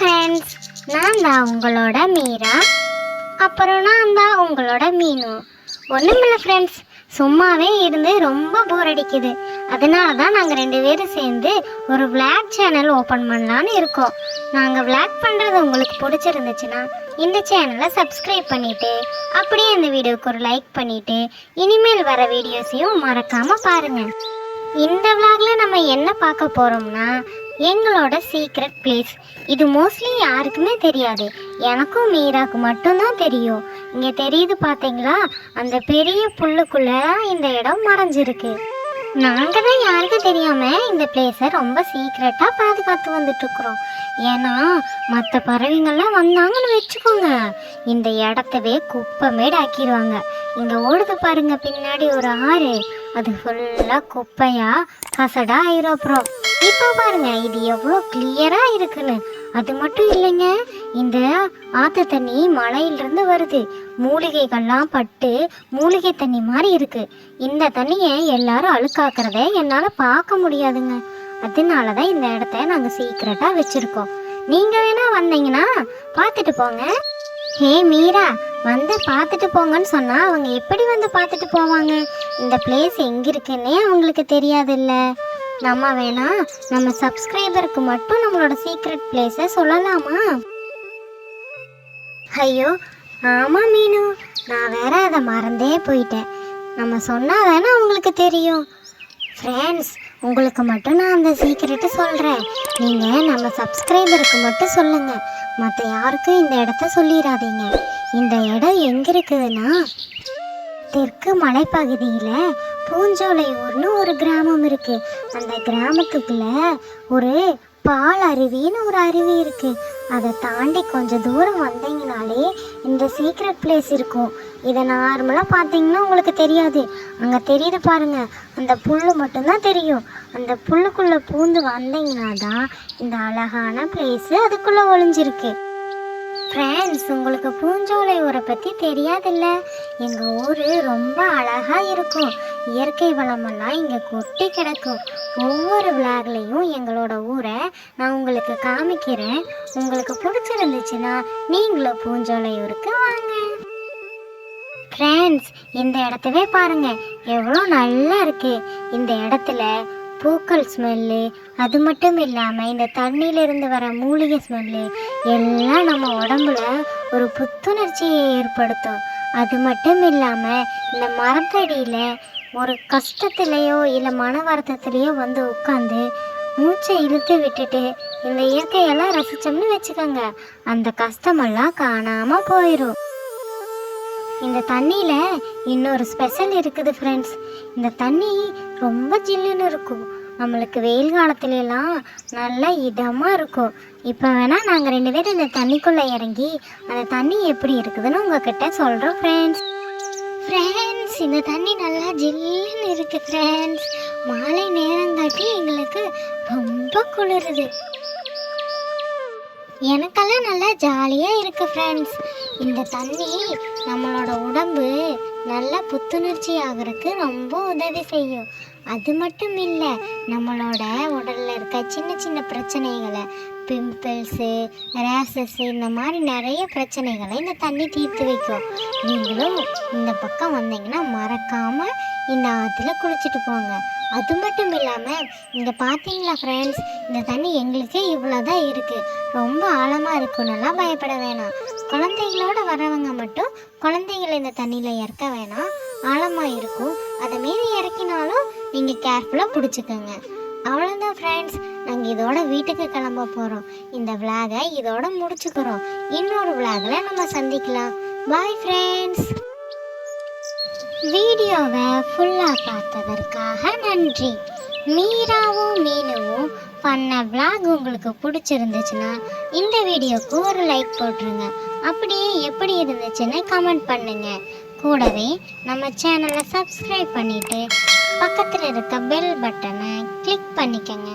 Friends நான் தான் உங்களோட மீரா. அப்புறம் நான் தான் உங்களோட மீனு. ஒன்றுமில்ல ஃப்ரெண்ட்ஸ் சும்மாவே இருந்து ரொம்ப போர் அடிக்குது. அதனால தான் நாங்கள் ரெண்டு பேரும் சேர்ந்து ஒரு விளாக் சேனல் ஓப்பன் பண்ணலான்னு இருக்கோம். நாங்கள் விளாக் பண்ணுறது உங்களுக்கு பிடிச்சிருந்துச்சுன்னா இந்த சேனலை சப்ஸ்கிரைப் பண்ணிவிட்டு அப்படியே இந்த வீடியோவுக்கு ஒரு லைக் பண்ணிவிட்டு இனிமேல் வர வீடியோஸையும் மறக்காமல் பாருங்கள் இந்த விளாகில் நம்ம என்ன பார்க்க போகிறோம்னா எங்களோட சீக்ரெட் பிளேஸ் இது மோஸ்ட்லி யாருக்குமே தெரியாது. எனக்கும் மீராக்கு மட்டும்தான் தெரியும். இங்கே தெரியுது பார்த்தீங்களா அந்த பெரிய புல்லுக்குள்ள இந்த இடம் மறைஞ்சிருக்கு. நாங்கள் தான் யாருக்கும் தெரியாமல் இந்த பிளேஸை ரொம்ப சீக்ரெட்டாக பாதுகாத்து வந்துட்டுருக்குறோம். ஏன்னா மற்ற பறவைங்கள்லாம் வந்தாங்கன்னு வச்சுக்கோங்க. இந்த இடத்தவே குப்பைமேடு ஆக்கிடுவாங்க இங்கே ஓடுது பாருங்க பின்னாடி ஒரு ஆறு. அது ஃபுல்லாக குப்பையாக கசடா ஆயிரும் அப்புறம். இப்போ பாருங்க இது எவ்வளோ கிளியரா இருக்குன்னு. அது மட்டும் இல்லைங்க இந்த ஆத்து தண்ணி மலையிலிருந்து வருது. மூலிகைகள்லாம் பட்டு மூலிகை தண்ணி மாதிரி இருக்கு. இந்த தண்ணியை எல்லாரும் அழுக்காக்குறத என்னால் பார்க்க முடியாதுங்க. அதனால தான் இந்த இடத்த நாங்கள் சீக்கிரட்டாக வச்சுருக்கோம். நீங்கள் வேணா வந்தீங்கன்னா பார்த்துட்டு போங்க. ஹே மீரா வந்து பார்த்துட்டு போங்கன்னு சொன்னா அவங்க எப்படி வந்து பார்த்துட்டு போவாங்க? இந்த பிளேஸ் எங்க இருக்குன்னே அவங்களுக்கு தெரியாதுல்ல. நம்ம வேணா நம்ம சப்ஸ்கிரைபருக்கு மட்டும் நம்மளோட சீக்ரெட் பிளேஸை சொல்லலாமா? ஐயோ ஆமாம் மீனு. நான் வேற அதை மறந்தே போயிட்டேன். நம்ம சொன்னால் தானே உங்களுக்கு தெரியும். ஃப்ரெண்ட்ஸ் உங்களுக்கு மட்டும் நான் அந்த சீக்கிரட்டை சொல்கிறேன் நீங்கள் நம்ம சப்ஸ்கிரைபருக்கு மட்டும் சொல்லுங்கள் மற்ற யாருக்கும் இந்த இடத்த சொல்லிடாதீங்க. இந்த இடம் எங்கே இருக்குதுன்னா தெற்கு மலைப்பகுதியில் பூஞ்சோலையூர்னு ஒரு கிராமம் இருக்கு. அந்த கிராமத்துக்குள்ள ஒரு பால் அருவின்னு ஒரு அருவி இருக்கு. அதை தாண்டி கொஞ்சம் தூரம் வந்தீங்கனாலே இந்த சீக்ரெட் பிளேஸ் இருக்கும். இதை நார்மலாக பார்த்தீங்கன்னா உங்களுக்கு தெரியாது. அங்கே தெரியுது பாருங்க. அந்த புல் மட்டும்தான் தெரியும். அந்த புல்லுக்குள்ளே பூந்து வந்தீங்கன்னா தான் இந்த அழகான பிளேஸு அதுக்குள்ளே ஒளிஞ்சிருக்கு. ஃப்ரெண்ட்ஸ் உங்களுக்கு பூஞ்சோலை ஊரை பற்றி தெரியாதில்ல? எங்கள் ஊர் ரொம்ப அழகாக இருக்கும். இயற்கை வளமெல்லாம் இங்கே கொட்டி கிடக்கும். ஒவ்வொரு விளாக்லையும் எங்களோட ஊரை நான் உங்களுக்கு காமிக்கிறேன். உங்களுக்கு பிடிச்சிருந்துச்சுன்னா நீங்களும் பூஞ்சோலையூருக்கு வாங்க. ஃப்ரெண்ட்ஸ் இந்த இடத்தவே பாருங்க. எவ்வளோ நல்லா இருக்கு. இந்த இடத்துல பூக்கள் ஸ்மெல்லு அது மட்டும் இல்லாமல் இந்த தண்ணியிலிருந்து வர மூலிகை ஸ்மெல்லு எல்லாம் நம்ம உடம்புல ஒரு புத்துணர்ச்சியை ஏற்படுத்தும். அது மட்டும் இல்லாமல் இந்த மரத்தடியில் ஒரு கஷ்டத்துலேயோ இல்லை மன வருத்தத்துலேயோ வந்து உட்காந்து மூச்சை இழுத்து விட்டுட்டு இந்த இயற்கையெல்லாம் ரசித்தோம்னு வச்சுக்கோங்க. அந்த கஷ்டமெல்லாம் காணாமல் போயிடும் இந்த தண்ணியில் இன்னொரு ஸ்பெஷல் இருக்குது ஃப்ரெண்ட்ஸ் இந்த தண்ணி ரொம்ப ஜில்லுன்னு இருக்கும். நம்மளுக்கு வெயில் காலத்துலலாம் நல்ல நல்லா இதமாக இருக்கும். இப்போ வேணால் நாங்கள் ரெண்டு பேரும் இந்த தண்ணிக்குள்ளே இறங்கி அந்த தண்ணி எப்படி இருக்குதுன்னு உங்ககிட்ட சொல்கிறோம் ஃப்ரெண்ட்ஸ் ஃப்ரெண்ட்ஸ் இந்த தண்ணி நல்லா ஜில்லுன்னு இருக்குது ஃப்ரெண்ட்ஸ் மாலை நேரங்காட்டி எங்களுக்கு ரொம்ப குளிருது. எனக்கெல்லாம் நல்லா ஜாலியாக இருக்கு ஃப்ரெண்ட்ஸ் இந்த தண்ணி நம்மளோட உடம்பு நல்லா புத்துணர்ச்சி ஆகிறதுக்கு ரொம்ப உதவி செய்யும். அது மட்டும் இல்லை நம்மளோட உடலில் இருக்க சின்ன சின்ன பிரச்சனைகளை பிம்பிள்ஸு ரேசஸ்ஸு இந்த மாதிரி நிறைய பிரச்சனைகளை இந்த தண்ணி தீர்த்து வைக்கும். நீங்களும் இந்த பக்கம் வந்தீங்கன்னா மறக்காமல் இந்த ஆற்றுல குளிச்சுட்டு போங்க. அது மட்டும் இல்லாமல் இங்கே பார்த்தீங்களா ஃப்ரெண்ட்ஸ் இந்த தண்ணி எங்களுக்கே இவ்வளோ தான் இருக்குது ரொம்ப ஆழமாக இருக்குன்னெல்லாம் பயப்பட வேணாம். குழந்தைங்களோட வரவங்க மட்டும் குழந்தைகளை இந்த தண்ணியில் இறக்க வேணாம். ஆழமாக இருக்கும். அதை மீறி இறக்கினாலும் நீங்கள் கேர்ஃபுல்லாக பிடிச்சிக்கோங்க. அவ்வளோதான் ஃப்ரெண்ட்ஸ் நாங்கள் இதோட வீட்டுக்கு கிளம்ப போகிறோம் இந்த விளாகை இதோட முடிச்சுக்கிறோம். இன்னொரு விளாகில் நம்ம சந்திக்கலாம். பாய் ஃப்ரெண்ட்ஸ் வீடியோவை ஃபுல்லாக பார்த்ததற்காக நன்றி. மீராவும் மீனுவும் பண்ண விளாக் உங்களுக்கு பிடிச்சிருந்துச்சுன்னா இந்த வீடியோக்கு ஒரு லைக் போட்டுருங்க. அப்படியே எப்படி இருந்துச்சுன்னு கமெண்ட் பண்ணுங்கள் கூடவே நம்ம சேனலை சப்ஸ்கிரைப் பண்ணிவிட்டு பக்கத்தில் இருக்க பெல் பட்டனை கிளிக் பண்ணிக்கங்க.